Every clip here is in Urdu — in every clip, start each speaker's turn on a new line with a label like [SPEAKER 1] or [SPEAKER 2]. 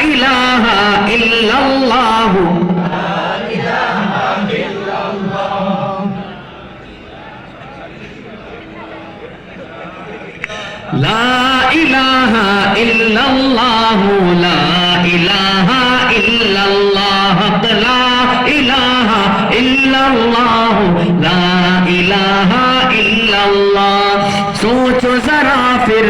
[SPEAKER 1] إله إلا الله. لا إله إلا الله. لا إله إلا الله. لا إله إلا الله. لا إله إلا الله. سوچو ذرا پھر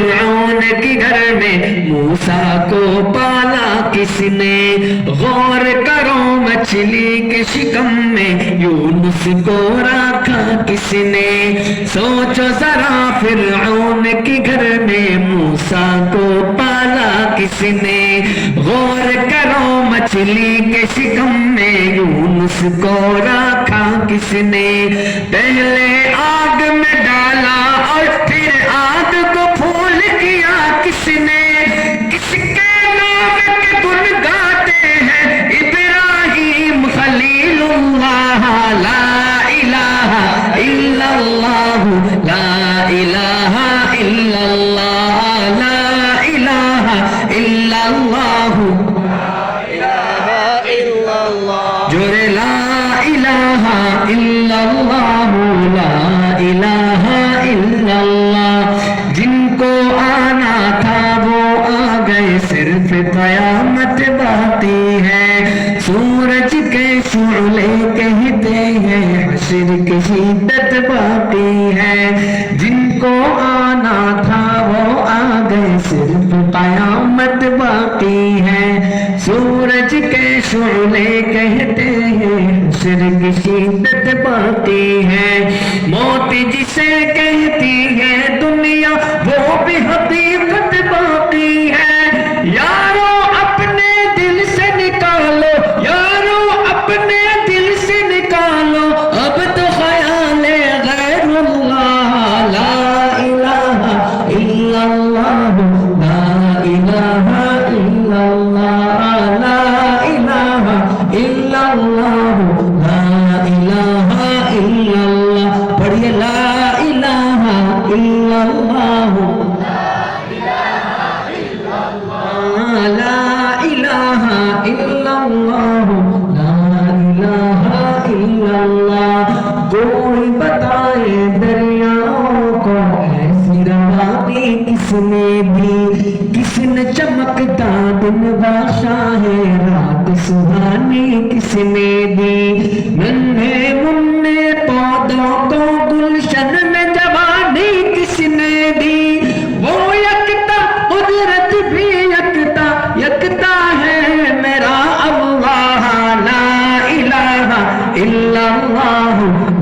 [SPEAKER 1] گھر موسیٰ کو پالا کس نے؟ غور کرو مچھلی کے شکم میں، یونس کو رکھا کس نے؟ سوچو ذرا فرعون کے گھر میں موسیٰ کو پالا کس نے؟ غور کرو مچھلی کے شکم میں، یونس کو رکھا کس نے؟ پہلے آگ میں ڈالا اور الہ الا اللہ لا الہ الا اللہ جن کو آنا تھا وہ آ گئے، صرف قیامت باقی ہے۔ سورج کے شعلے کہتے ہیں، حشر کی شدت باقی ہے۔ جن کو آنا تھا وہ آ گئے، صرف قیامت باقی ہے۔ سورج کے شعلے کہتے ہیں حشر کی شدت باقی ہے موت جسے کہتی ہے دنیا روانی کس نے دی کس نے چمکتا دن باشا ہے؟ رات سہانی کس نے دی؟ ننھے منہ پودوں کو گلشن میں جوانی کس نے دی؟ وہ یکتا قدرت بھی یکتا یکتا ہے میرا اللہ لا الہ الا اللہ